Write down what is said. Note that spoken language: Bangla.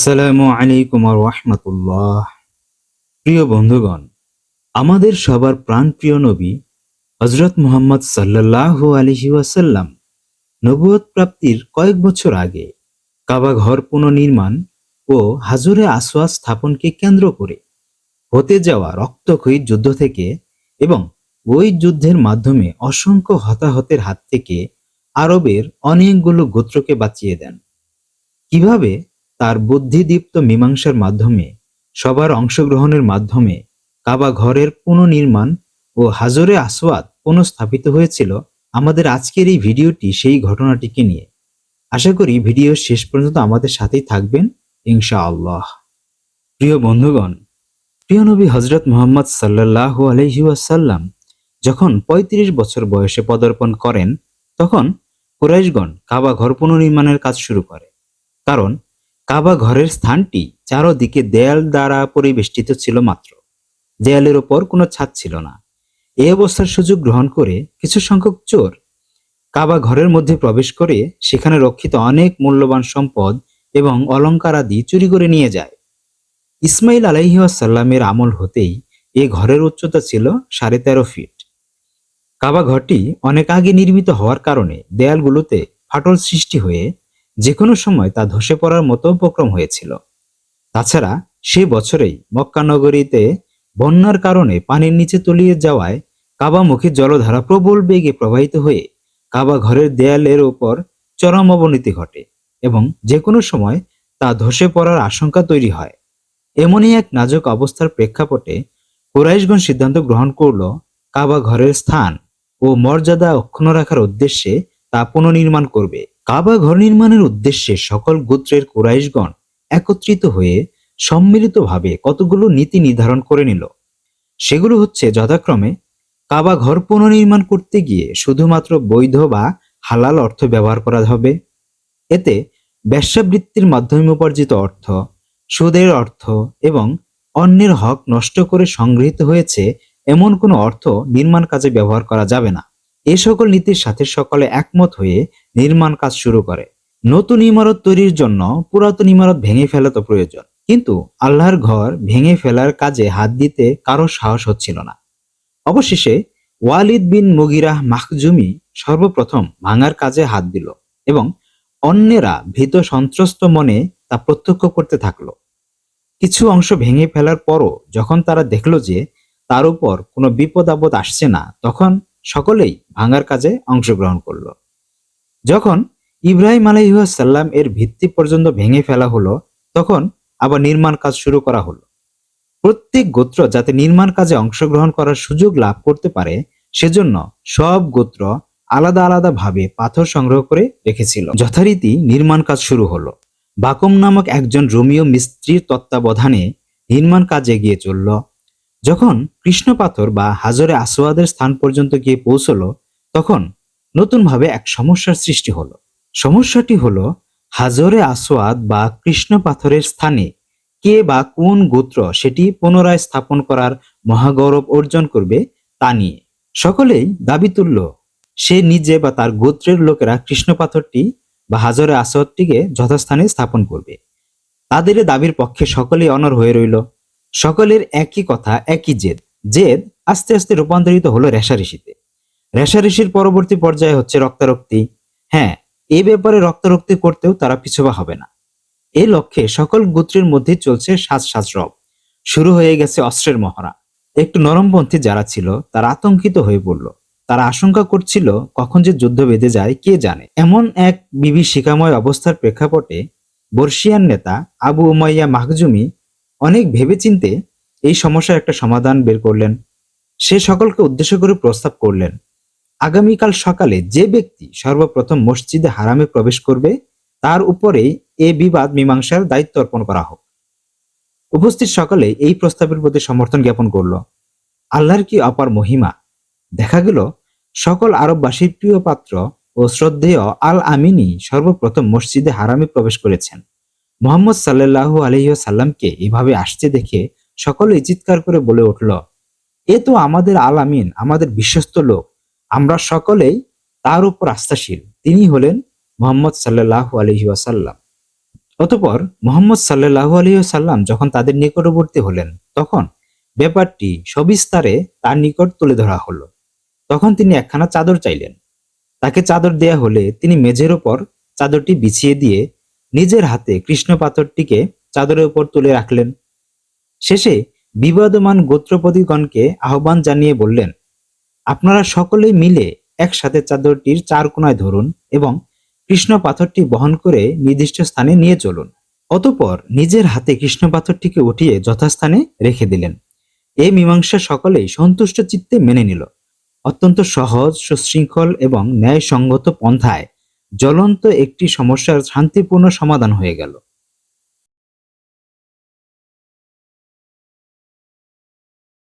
আসসালামু আলাইকুম রহমতুল্লাহ। প্রিয় বন্ধুগণ, আমাদের সবার প্রাণপ্রিয় নবী হজরত মুহাম্মদ সাল্লাহ আলহি ওয়াসাল্লাম নবুয়ত প্রাপ্তির কয়েক বছর আগে কাবা ঘর পুনর্নির্মাণ ও হাজুরে আসওয়াজ স্থাপনকে কেন্দ্র করে হতে যাওয়া রক্তক্ষয়ী যুদ্ধ থেকে এবং ওই যুদ্ধের মাধ্যমে অসংখ্য হতাহতের হাত থেকে আরবের অনেকগুলো গোত্রকে বাঁচিয়ে দেন। কীভাবে তার বুদ্ধিদীপ্ত মীমাংসার মাধ্যমে, সবার অংশগ্রহণের মাধ্যমে কাবা ঘরের পুনর্নির্মাণ ও হাজরে আসওয়াদ পুনঃস্থাপিত হয়েছিল আমাদের আজকের এই ভিডিওটি সেই ঘটনাটিকে নিয়ে। আশা করি ভিডিও শেষ পর্যন্ত আমাদের সাথেই থাকবেন, ইনশাআল্লাহ। প্রিয় বন্ধুগণ, প্রিয় নবী হজরত মোহাম্মদ সাল্লাহ আলহিউসাল্লাম যখন ৩৫ বছর বয়সে পদার্পণ করেন, তখন কুরাইশগণ কাবা ঘর পুনর্নির্মাণের কাজ শুরু করে। কারণ কাবা ঘরের স্থানটি চারদিকে দেয়াল দ্বারা পরিবেষ্টিত ছিল মাত্র। দেয়ালের ওপর কোনো ছাদ ছিল না। এ অবস্থার সুযোগ গ্রহণ করে কিছু সংখ্যক চোর কাবা ঘরের মধ্যে প্রবেশ করে সেখানে রক্ষিত অনেক মূল্যবান সম্পদ এবং অলংকার আদি চুরি করে নিয়ে যায়। ইসমাইল আলাইহাসাল্লামের আমল হতেই এ ঘরের উচ্চতা ছিল সাড়ে তেরো ফিট। কাবা ঘরটি অনেক আগে নির্মিত হওয়ার কারণে দেয়ালগুলোতে ফাটল সৃষ্টি হয়ে যে কোনো সময় তা ধসে পড়ার মতো উপক্রম হয়েছিল। তাছাড়া সে বছরেই মক্কা নগরীতে বন্যার কারণে পানির নিচে তলিয়ে যাওয়ায় কাবামুখী জলধারা প্রবল বেগে প্রবাহিত হয়ে কাবা ঘরের দেয়ালের ওপর চরম অবনতি ঘটে এবং যে কোনো সময় তা ধসে পড়ার আশঙ্কা তৈরি হয়। এমনই এক নাজুক অবস্থার প্রেক্ষাপটে কুরাইশগঞ্জ সিদ্ধান্ত গ্রহণ করল কাবা ঘরের স্থান ও মর্যাদা অক্ষুণ্ণ রাখার উদ্দেশ্যে তা পুনর্নির্মাণ করবে। কাবা ঘর নির্মাণের উদ্দেশ্যে সকল গোত্রের কুরাইশগণ একত্রিত হয়ে সম্মিলিতভাবে কতগুলো নীতি নির্ধারণ করে নিল। সেগুলো হচ্ছে যথাক্রমে কাবা ঘর পুনর্নির্মাণ করতে গিয়ে শুধুমাত্র বৈধ বা হালাল অর্থ ব্যবহার করা হবে। এতে ব্যবসাবৃত্তির মাধ্যমে উপার্জিত অর্থ, সুদের অর্থ এবং অন্যের হক নষ্ট করে সংগৃহীত হয়েছে এমন কোনো অর্থ নির্মাণ কাজে ব্যবহার করা যাবে না। এ সকল নীতির সাথে সকলে একমত হয়ে নির্মাণ কাজ শুরু করে। নতুন ইমারত তৈরির জন্য পুরাতন ইমারত ভেঙে ফেলা তো প্রয়োজন, কিন্তু আল্লাহর ঘর ভেঙে ফেলার কাজে হাত দিতে কারও সাহস হচ্ছিল না। অবশেষে ওয়ালিদ বিন মুগিরাহ মাহজুমি সর্বপ্রথম ভাঙার কাজে হাত দিল এবং অন্যেরা ভীত সন্ত্রস্ত মনে তা প্রত্যক্ষ করতে থাকল। কিছু অংশ ভেঙে ফেলার পরও যখন তারা দেখল যে তার উপর কোনো বিপদ আপদ আসছে না, তখন সকলেই ভাঙার কাজে অংশগ্রহণ করল। যখন ইব্রাহিম আলাইসাল্লাম এর ভিত্তি পর্যন্ত ভেঙে ফেলা হলো, তখন আবার নির্মাণ কাজ শুরু করা হলো। প্রত্যেক গোত্র যাতে নির্মাণ কাজে অংশগ্রহণ করার সুযোগ লাভ করতে পারে, সেজন্য সব গোত্র আলাদা আলাদা ভাবে পাথর সংগ্রহ করে রেখেছিল। যথারীতি নির্মাণ কাজ শুরু হলো। বাকম নামক একজন রোমিও মিস্ত্রির তত্ত্বাবধানে নির্মাণ কাজ এগিয়ে চলল। যখন কৃষ্ণ পাথর বা হাজরে আসোয়াদের স্থান পর্যন্ত গিয়ে পৌঁছলো, তখন নতুনভাবে এক সমস্যার সৃষ্টি হলো। সমস্যাটি হলো, হাজরে আসোয়াদ বা কৃষ্ণ পাথরের স্থানে কে বা কোন গোত্র সেটি পুনরায় স্থাপন করার মহাগৌরব অর্জন করবে তা নিয়ে। সকলেই দাবি তুলল, সে নিজে বা তার গোত্রের লোকেরা কৃষ্ণ পাথরটি বা হাজরে আসওয়াদটিকে যথাস্থানে স্থাপন করবে। তাদের দাবির পক্ষে সকলেই অনর হয়ে রইল। সকলের একই কথা, একই জেদ। জেদ আস্তে আস্তে রূপান্তরিত হলো রেশারেশিতে রেশারেশির পরবর্তী পর্যায়ে হচ্ছে রক্তারক্তি। হ্যাঁ এ ব্যাপারে রক্তারক্তি করতেও তারা পিছুবা হবে না। এই লক্ষ্যে সকল গোত্রের মধ্যে চলছে সাজ সাজ রব শুরু হয়ে গেছে অস্ত্রের মহড়া। একটু নরমপন্থী যারা ছিল, তারা আতঙ্কিত হয়ে পড়ল। তারা আশঙ্কা করছিল, কখন যে যুদ্ধ বেঁধে যায়, কে জানে? এমন এক বিভীষিকাময় অবস্থার প্রেক্ষাপটে বর্ষিয়ান নেতা আবু উমাইয়া মাহজুমি অনেক ভেবেচিন্তে এই সমস্যার একটা সমাধান বের করলেন। সে সকলকে উদ্দেশ্য করে প্রস্তাব করলেন, আগামীকাল সকালে যে ব্যক্তি সর্বপ্রথম মসজিদে হারামে প্রবেশ করবে, তার উপরেই এ বিবাদ মীমাংসার দায়িত্ব অর্পণ করা হোক। উপস্থিত সকলে এই প্রস্তাবের প্রতি সমর্থন জ্ঞাপন করল। আল্লাহর কি অপার মহিমা? দেখা গেল, সকল আরববাসীর প্রিয় পাত্র ও শ্রদ্ধেয় আল আমিনী সর্বপ্রথম মসজিদে হারামে প্রবেশ করেছেন। মোহাম্মদ সাল্লাহ আলহিসাল্লামকে এভাবে আসতে দেখে সকলেই চিৎকার করে বলে উঠল, এ তো আমাদের আল আমিন আমাদের বিশ্বস্ত লোক। আমরা সকলেই তার উপর আস্থাশীল। তিনি হলেন মোহাম্মদ সাল্লাহ আলহি ওয়াসাল্লাম। অতপর মোহাম্মদ সাল্লাহু আলহিহ সাল্লাম যখন তাদের নিকটবর্তী হলেন, তখন ব্যাপারটি সবিস্তারে তার নিকট তুলে ধরা হলো। তখন তিনি একখানা চাদর চাইলেন। তাকে চাদর দেয়া হলে তিনি মেঝের ওপর চাদরটি বিছিয়ে দিয়ে নিজের হাতে কৃষ্ণ পাথরটিকে চাদরের উপর তুলে রাখলেন। শেষে বিবাদমান গোত্রপতিগণকে আহ্বান জানিয়ে বললেন, আপনারা সকলে মিলে একসাথে চাদরটির চার কোনায় ধরুন এবং কৃষ্ণ পাথরটি বহন করে নির্দিষ্ট স্থানে নিয়ে চলুন। অতপর নিজের হাতে কৃষ্ণ পাথরটিকে উঠিয়ে যথাস্থানে রেখে দিলেন। এই মীমাংসা সকলেই সন্তুষ্ট চিত্তে মেনে নিল। অত্যন্ত সহজ, সুশৃঙ্খল এবং ন্যায়সঙ্গত পন্থায় জ্বলন্ত একটি সমস্যার শান্তিপূর্ণ সমাধান হয়ে গেল।